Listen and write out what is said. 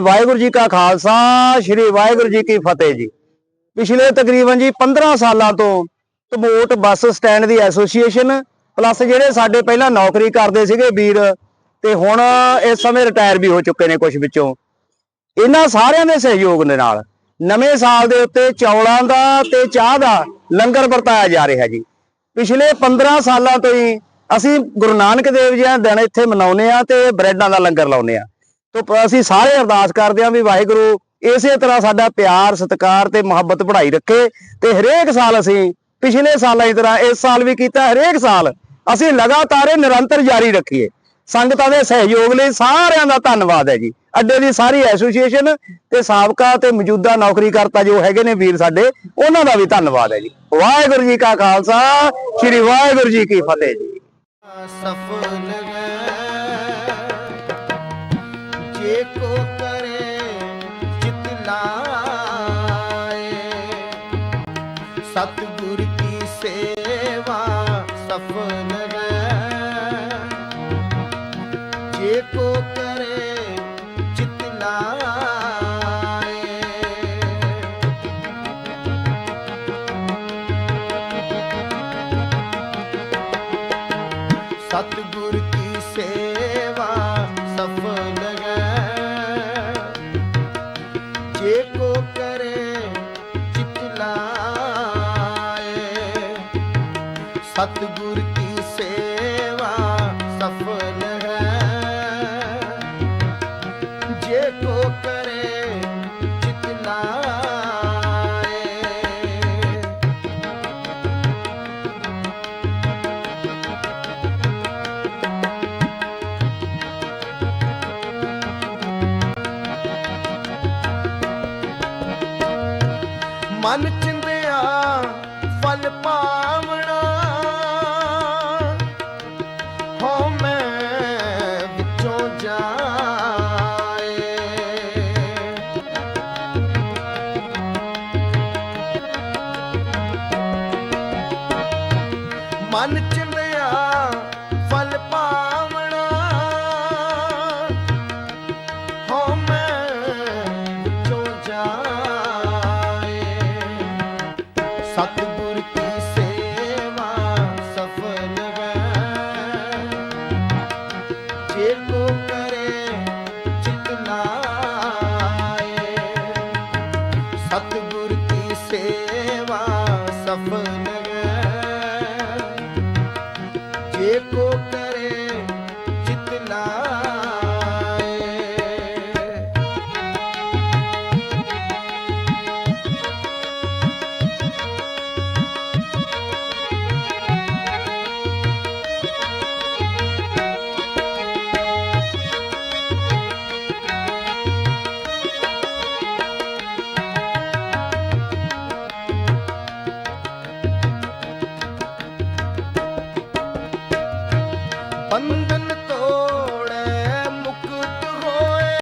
ਵਾਹਿਗੁਰੂ ਜੀ ਕਾ ਖਾਲਸਾ, ਸ੍ਰੀ ਵਾਹਿਗੁਰੂ ਜੀ ਕੀ ਫਤਿਹ ਜੀ। ਪਿਛਲੇ ਤਕਰੀਬਨ ਜੀ 15 ਸਾਲਾਂ ਤੋਂ ਧਮੋਟ ਬੱਸ ਸਟੈਂਡ ਦੀ ਐਸੋਸੀਏਸ਼ਨ, ਪਲੱਸ ਜਿਹੜੇ ਸਾਡੇ ਪਹਿਲਾਂ ਨੌਕਰੀ ਕਰਦੇ ਸੀਗੇ ਵੀਰ, ਤੇ ਹੁਣ ਇਸ ਸਮੇਂ ਰਿਟਾਇਰ ਵੀ ਹੋ ਚੁੱਕੇ ਨੇ ਕੁਝ ਵਿੱਚੋਂ। ਇਹਨਾਂ ਸਾਰਿਆਂ ਦੇ ਸਹਿਯੋਗ ਦੇ ਨਾਲ ਨਵੇਂ ਸਾਲ ਦੇ ਉੱਤੇ ਚੌਲਾਂ ਦਾ ਤੇ ਚਾਹ ਦਾ ਲੰਗਰ ਵਰਤਾਇਆ ਜਾ ਰਿਹਾ ਜੀ। ਪਿਛਲੇ 15 ਸਾਲਾਂ ਤੋਂ ਹੀ ਅਸੀਂ ਗੁਰੂ ਨਾਨਕ ਦੇਵ ਜੀ ਦਾ ਦਿਨ ਇੱਥੇ ਮਨਾਉਂਦੇ ਆ ਤੇ ਬ੍ਰੈਡਾਂ ਦਾ ਲੰਗਰ ਲਾਉਂਦੇ ਆ ਤੋਂ ਅਸੀਂ ਸਾਰੇ ਅਰਦਾਸ ਕਰਦੇ ਆ ਵੀ ਵਾਹਿਗੁਰੂ ਇਸੇ ਤਰ੍ਹਾਂ ਸਾਡਾ ਪਿਆਰ, ਸਤਿਕਾਰ ਤੇ ਮੁਹੱਬਤ ਵਧਾਈ ਰੱਖੇ ਤੇ ਹਰੇਕ ਸਾਲ ਅਸੀਂ ਪਿਛਲੇ ਸਾਲਾਂ ਦੀ ਤਰ੍ਹਾਂ ਇਸ ਸਾਲ ਵੀ ਕੀਤਾ, ਹਰੇਕ ਸਾਲ ਅਸੀਂ ਲਗਾਤਾਰ ਇਹ ਨਿਰੰਤਰ ਜਾਰੀ ਰੱਖੀਏ। ਸੰਗਤਾਂ ਦੇ ਸਹਿਯੋਗ ਲਈ ਸਾਰਿਆਂ ਦਾ ਧੰਨਵਾਦ ਹੈ ਜੀ। ਅੱਡੇ ਦੀ ਸਾਰੀ ਐਸੋਸੀਏਸ਼ਨ ਤੇ ਸਾਬਕਾ ਤੇ ਮੌਜੂਦਾ ਨੌਕਰੀ ਕਰਤਾ ਜੋ ਹੈਗੇ ਨੇ ਵੀਰ ਸਾਡੇ, ਉਹਨਾਂ ਦਾ ਵੀ ਧੰਨਵਾਦ ਹੈ ਜੀ। ਵਾਹਿਗੁਰੂ ਜੀ ਕਾ ਖਾਲਸਾ, ਸ੍ਰੀ ਵਾਹਿਗੁਰੂ ਜੀ ਕੀ ਫਤਿਹ ਜੀ। ਜੇ ਕੋ ਕਰੇ ਚਿਤ ਲਾਏ। ਸਤਿਗੁਰ ਕੀ ਸੇਵਾ ਸਫਲ ਹੈ। ਸਤਿਗੁਰ ਕੀ ਸੇਵਾ ਸਫਲ ਹੈ? ਜੇ ਕੋ ਕਰੇ ਚਿਤ ਲਾਏ। ਮਨ ਚਿੰਦਿਆ ਫਲ ਪਾ ਮਨ ਚਿੰਦਿਆ ਸਫਲ ਹੈ ਜੇ ਕੋ ਕਰੇ